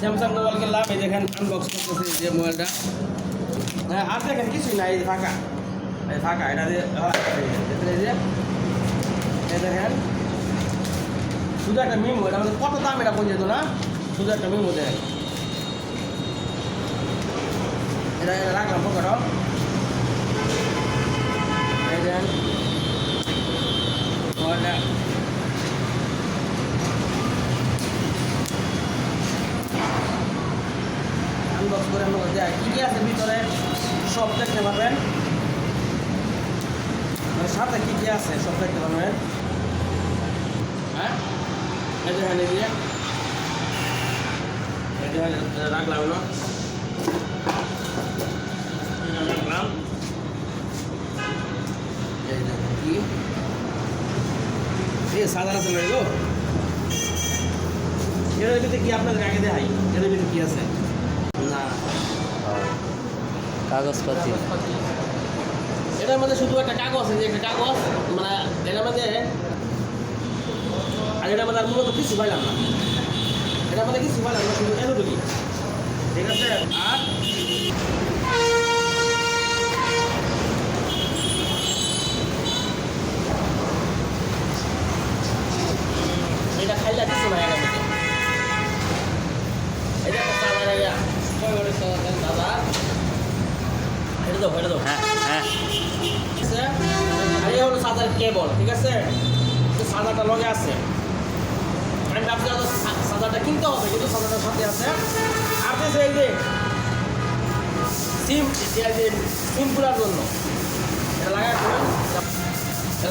Samsung mobile কিনলাম এই দেখেন আনবক্স করতেছি যে মোবাইলটা হ্যাঁ আর দেখেন কিছুই নাই ফাঁকা। এই ফাঁকা, এটা দিয়ে এই দেখেন। শুধু একটা মিমো এটা আমাদের কত দাম এটা যেত না? শুধু একটা মিমো দেখেন। এটা এটা রাখলাম পকেট। এই দেখেন। মোবাইলটা আনবক্স করে আমরা দেখ কী কী আছে ভিতরে? সব দেখতে পারবেন। সাথে কী কী আছে? সব দেখতে পারবেন। হ্যাঁ? যে হ্যাঁ যে। যে হ্যাঁ, গো এর ভিতরে কি আপনাদের আগে দেখাই? এর ভিতরে কি আছে? কাগজপাতি। এটার মধ্যে শুধু একটা কাগজ এই যে একটা কাগজ মানে এটার মধ্যে আর এটার মধ্যে আর মূলত কিছু পাইলাম না। এটার মধ্যে কিছু পাইলাম না, শুধু এতটুকু ঠিক আছে? আর এটা খাইলে কিছু না এটার মধ্যে। এটা একটা চালার ইয়া কয় করে চালার দাদা এটা দাও এটা দাও। হ্যাঁ হ্যাঁ। আর এই হলো সাদার কেবল ঠিক আছে? সাদাটা লগে আছে। আমি ভাবছি হয়তো সাদাটা কিনতে হবে কিন্তু সাদাটার সাথে আছে। আর কিছু এই যে সিম যে সিম খোলার জন্য। এটা লাগাই করে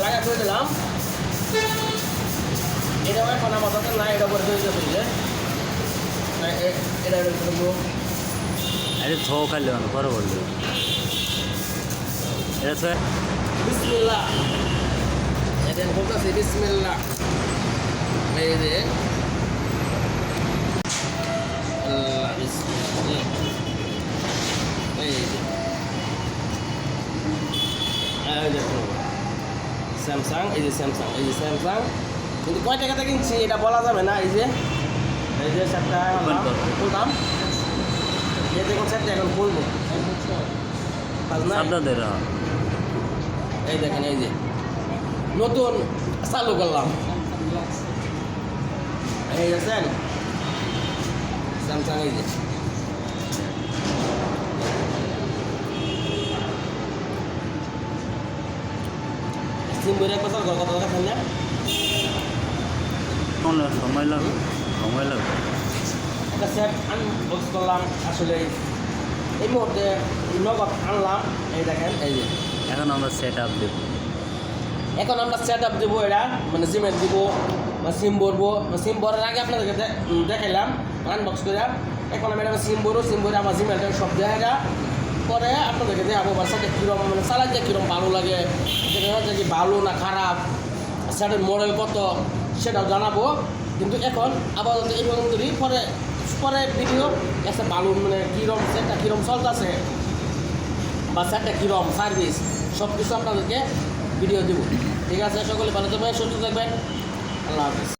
লাগাই করে দিলাম। এটা আমার দরকার না এটা করে দিয়ে দিতে এটা এটা থো খালি পরে বলল এটা তো বিসমিল্লাহ এদের বলতেছে বিসমিল্লাহ এই যে স্যামসাং এই যে স্যামসাং এই যে স্যামসাং কিন্তু কয় টাকাতে কিনছি? এটা বলা যাবে না এই যে। এই যে সেটটা। খুলতাম এই দেখুন সেটটা এখন খুলবো কাজ এই দেখেন এই যে। নতুন চালু করলাম। এই দেখছেন স্যামসাং এই যে। সিম বইরে কত কত ফেললে সময় লাগবে সময় লাগবে। একটা সেট আনবক্স করলাম আসলে এই মুহূর্তে নগদ আনলাম এই দেখেন এই যে। এখন আমরা সেট আপ দেব। এখন আমরা সেট আপ দেবো এটা মানে সিমেন্ট দিব, বা সিম ভরবো। সিম ভরার আগে আপনাদেরকে দেখাইলাম আনবক্স করে এখন আমি এটা সিম ভরবো সিম ভরে আমার সিমেন্টের সব দেখা পরে আপনাদেরকে দেখাবো বা সেটা কীরকম মানে চালাইতে কীরকম ভালো লাগে, সেটা কি ভালো না খারাপ, সেটার মডেল কত, সেটাও জানাব। কিন্তু এখন আপাতত এই পর্যন্তই, পরে পরে ভিডিও একটা ভালো মানে কীরকম সেটটা কীরকম চলতেছে, বা সেটটা কীরকম সার্ভিস সব কিছু আপনাদেরকে ভিডিও দেবো। ঠিক আছে সকলে ভালো থাকবেন সুস্থ থাকবেন। আল্লাহ হাফিজ।